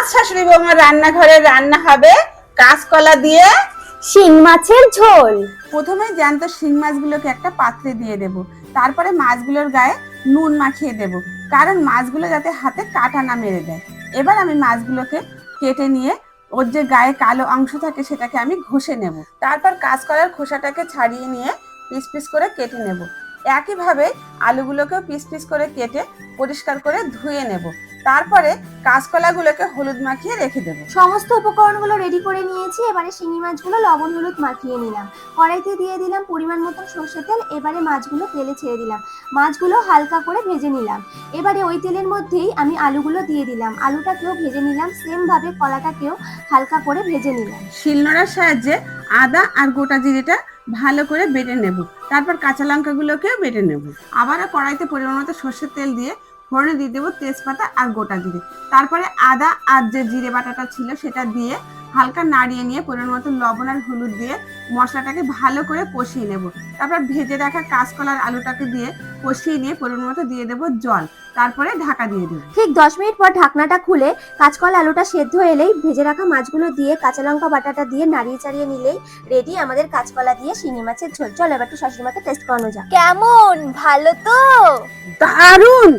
আজ শাশুড়ি বৌমার রান্নাঘরে রান্না হবে কাঁচকলা দিয়ে শিং মাছের ঝোল। প্রথমে জ্যান্ত শিং মাছগুলোকে একটা পাত্রে দিয়ে দেব। তারপরে মাছগুলোর গায়ে নুন মাখিয়ে দেব। কারণ মাছগুলো যাতে হাতে কাটা না মেরে দেয়। এবার আমি মাছগুলোকে কেটে নিয়ে ওর যে গায়ে কালো অংশ থাকে সেটাকে আমি ঘষে নেব। তারপর কাঁচকলার খোসাটাকে ছাড়িয়ে নিয়ে পিস পিস করে কেটে নেব। একইভাবে আলুগুলোকেও পিস পিস করে কেটে পরিষ্কার করে ধুয়ে নেব। তারপরে কাঁচকলাগুলোকে হলুদ মাখিয়ে রেখে দেবো। সমস্ত উপকরণগুলো রেডি করে নিয়েছি এবারে শিঙি মাছগুলো লবণ হলুদ মাখিয়ে নিলাম। কড়াইতে দিয়ে দিলাম পরিমাণ মতন সর্ষের তেল এবারে মাছগুলো তেলে ছেড়ে দিলাম। মাছগুলো হালকা করে ভেজে নিলাম। এবারে ওই তেলের মধ্যেই আমি আলুগুলো দিয়ে দিলাম। আলুটাকেও ভেজে নিলাম। সেমভাবে কলাটাকেও হালকা করে ভেজে নিলাম। শিলনোড়ার সাহায্যে আদা আর গোটা জিরেটা ভালো করে বেটে নেব। তারপর কাঁচা লঙ্কাগুলোকেও বেটে নেব। আবারও কড়াইতে পরিমাণ মতো সর্ষের তেল দিয়ে ফোড়নে দিয়ে দেবো তেজপাতা আর গোটা জিরে। তারপরে আদা আর যে জিরে বাটাটা ছিল সেটা দিয়ে হালকা নাড়িয়ে নিয়ে পরিমাণ মতো লবণ আর হলুদ দিয়ে মশলাটাকে ভালো করে কষিয়ে নেব। তারপর ভেজে রাখা কাঁচকলার আলুটাকে দিয়ে কষিয়ে নিয়ে পরিমাণ মতো দিয়ে দেবো জল। তারপরে ঢাকা দিয়ে দেবো। ঠিক দশ মিনিট পর ঢাকনাটা খুলে কাঁচকলা আলুটা সেদ্ধ এলেই ভেজে রাখা মাছগুলো দিয়ে কাঁচা লঙ্কা বাটাটা দিয়ে নাড়িয়ে চাড়িয়ে নিলেই রেডি আমাদের কাঁচকলা দিয়ে শিঙি মাছের ঝোল। চল এবার একটু শাশুড়িমাকে টেস্ট করানো যাক। কেমন? ভালো তো? দারুণ!